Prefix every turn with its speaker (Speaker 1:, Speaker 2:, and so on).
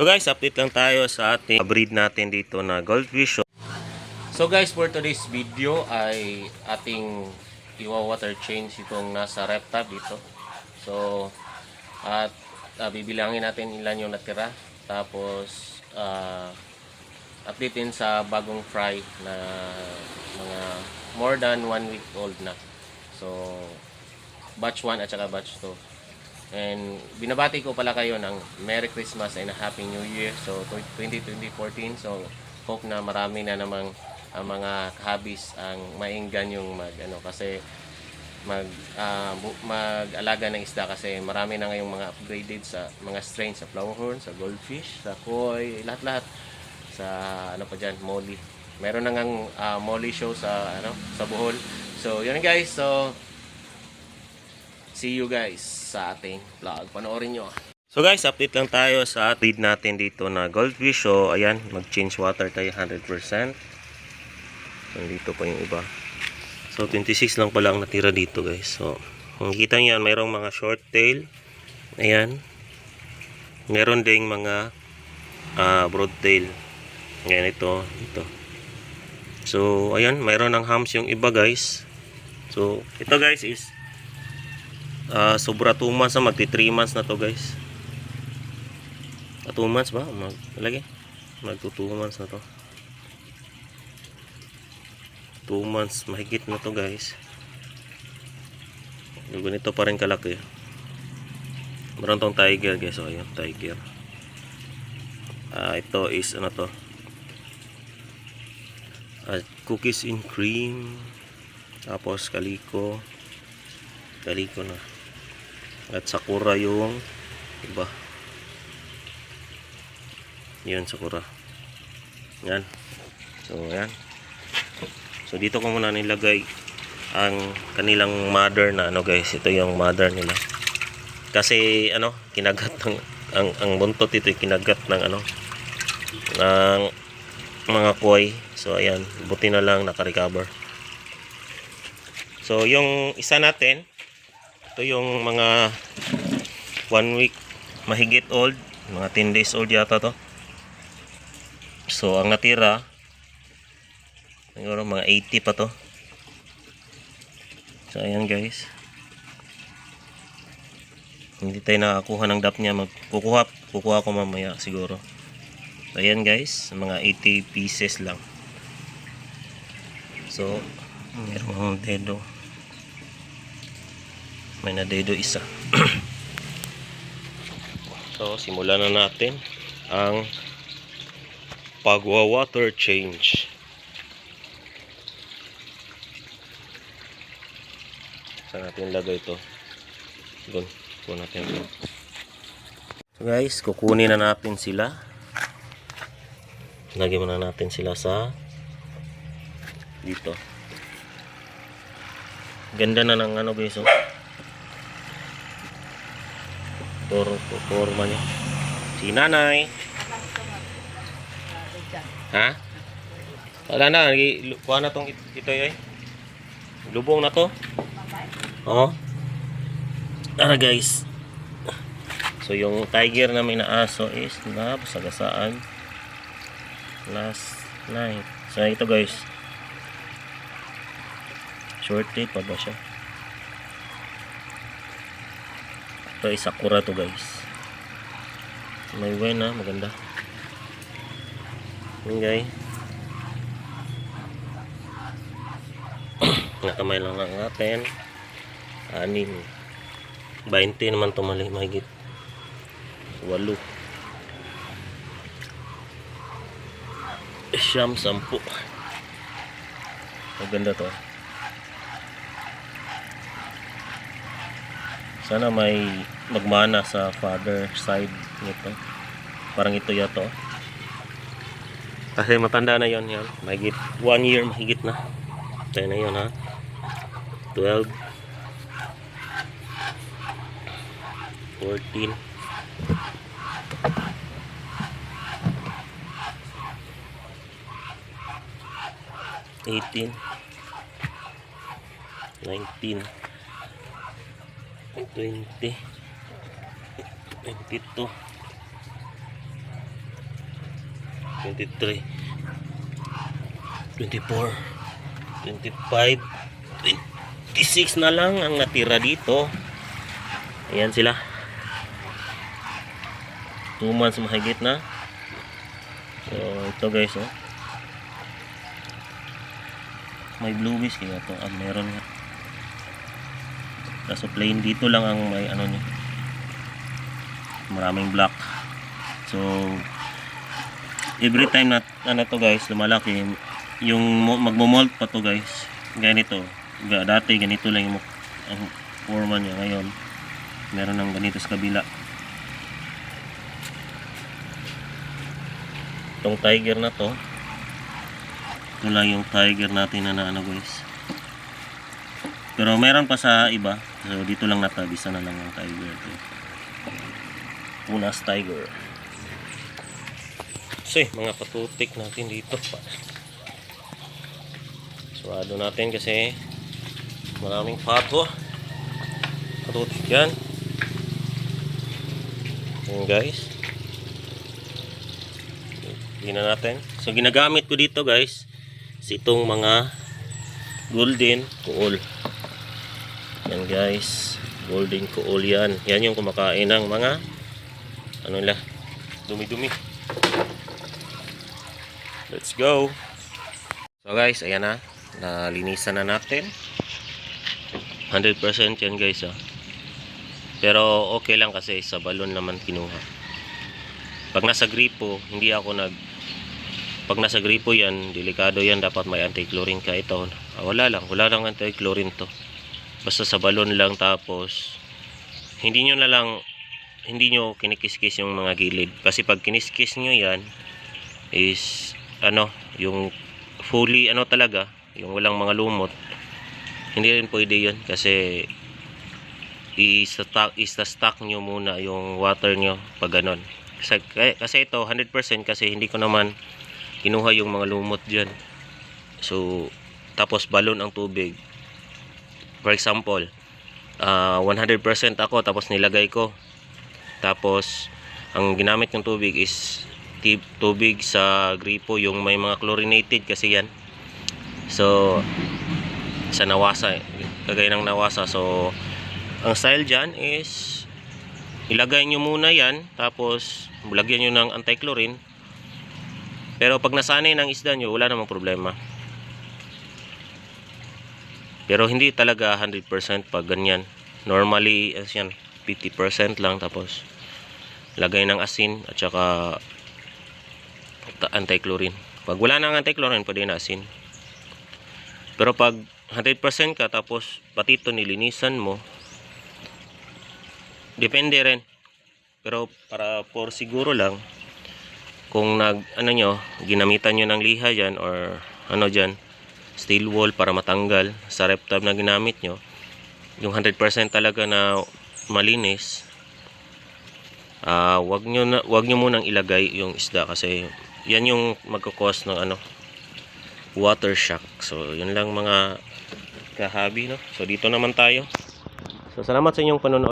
Speaker 1: So guys, update lang tayo sa ating breed natin dito na goldfish. So guys, for today's video ay ating iwa-water change itong nasa reptab dito. So, at uh, bibilangin natin ilan yung natira. Tapos, uh, updatein sa bagong fry na mga more than one week old na. So, batch 1 at saka batch 2. And binabati ko pala kayo ng Merry Christmas and Happy New Year. So 2020-14. So hope na marami na namang ang mga habis ang mainggan yung mag ano kasi mag ah, bu- mag-alaga ng isda kasi marami na ngayong mga upgraded sa mga strains sa flowerhorn, sa goldfish, sa koi, lahat-lahat sa ano pa diyan, molly. Meron na ngang ah, molly show sa ano sa Bohol. So yun guys. So see you guys sa ating vlog. Panoorin nyo. So guys, update lang tayo sa feed natin dito na goldfish. So ayan, mag-change water tayo 100%. So dito pa yung iba. So 26 lang pala ang natira dito guys. So kung kita nyo yan, mayroong mga short tail. Ayan. Meron ding mga ah, broad tail. Ayan ito, ito. So ayan, mayroon ng hams yung iba guys. So ito guys is Ah, sobra 2 months na magti 3 months na to guys. 2 months ba? Mag lagi. Magto 2 months na to. 2 months mahigit na to guys. Ganito pa rin kalaki. Meron tong tiger guys. O ayun, tiger. Ah, ito is ano to? Ah, cookies in cream. Tapos kaliko. Kaliko na. At sakura yung iba. Yun, sakura. Yan. So, yan. So, dito ko muna nilagay ang kanilang mother na ano guys. Ito yung mother nila. Kasi, ano, kinagat ng, ang, ang buntot ito, kinagat ng ano, ng mga koi. So, ayan. Buti na lang nakarecover. So, yung isa natin, ito yung mga one week mahigit old. Mga 10 days old yata to. So ang natira siguro mga 80 pa to. So ayan guys. Hindi tayo nakakuha ng dap niya. Magkukuha kukuha ko mamaya siguro. So ayan guys. Mga 80 pieces lang. So merong dedo may nadedo isa. So simulan na natin ang pagwa water change. Saan natin lagay ito? Doon. Kunin natin. So guys kukunin na natin sila. Lagyan muna natin sila sa dito. Ganda na ng ano guys oh forma niya. Si nanay. Ha? Wala na. Kuha na tong it- ito eh. Lubong na to. Oo. Tara guys. So yung tiger na may naaso is napasagasaan last night. So ito guys. Short tape pa ba siya? Ito is sakura to guys. May wen na, maganda. Yun guys. Nakamay lang lang natin. Anim. 20 naman to mali, mahigit. Walo. Siyam, sampu. Maganda to. Sana may magmana sa father side nito. Parang ito yato. Kasi matanda na yon yan. Mahigit one year mahigit na. Tayo na yon ha. 12 14 18 19 20 22 23 24 25 26 na lang ang natira dito. Ayan sila. 2 months mahigit na. So ito guys oh. May bluish kaya to. Ah, meron nga kaso plain dito lang ang may ano niya. Maraming black so every time na ano to guys lumalaki yung mo- magmo-molt pa to guys. Ganito. Ga- dati ganito lang yung ang forma niya. Ngayon meron ng ganito sa kabila. Itong tiger na to ito lang yung tiger natin na ano guys pero meron pa sa iba. So dito lang natabisa na lang ang tiger. Ito punas tiger. So eh, mga patutik natin dito pa. Suwado natin kasi maraming pato. Patutik yan. Yan guys. Tingnan natin. So ginagamit ko dito guys itong mga golden kool. Yan guys, golden kool yan. Yan yung kumakain ng mga ano nila, dumi-dumi. Let's go. So guys, ayan na. Nalinisan na natin. 100% yan guys ah. Pero okay lang kasi sa balon naman kinuha. Pag nasa gripo, hindi ako nag pag nasa gripo yan, delikado yan, dapat may anti-chlorine ka ito. Ah, wala lang, wala lang anti-chlorine to. Basta sa balon lang tapos hindi nyo na lang hindi nyo kinikiskis yung mga gilid. Kasi pag kiniskis nyo yan is ano, yung fully ano talaga, yung walang mga lumot. Hindi rin pwede yun kasi i-stock i-stock nyo muna yung water nyo pag ganon. Kasi, kasi ito 100% kasi hindi ko naman kinuha yung mga lumot dyan. So, tapos balon ang tubig. For example, ah 100% ako tapos nilagay ko. Tapos, ang ginamit ng tubig is tubig sa gripo yung may mga chlorinated kasi yan. So, sa nawasa, kagaya ng nawasa. So, ang style dyan is ilagay nyo muna yan tapos lagyan nyo ng anti-chlorine pero pag nasanay ng isda nyo wala namang problema pero hindi talaga 100% pag ganyan. Normally as yan 50% lang tapos lagay ng asin at saka anti-chlorine. Pag wala nang anti-chlorine pwede na asin. Pero pag 100% ka tapos pati ito nilinisan mo depende rin. Pero para for siguro lang kung nag ano nyo ginamitan nyo ng liha dyan or ano dyan steel wool para matanggal sa reptab na ginamit nyo yung 100% talaga na malinis ah wag nyo na wag nyo munang ilagay yung isda kasi yan yung magkakos ng ano water shock. So yun lang mga kahabi no? So dito naman tayo. So salamat sa inyong panonood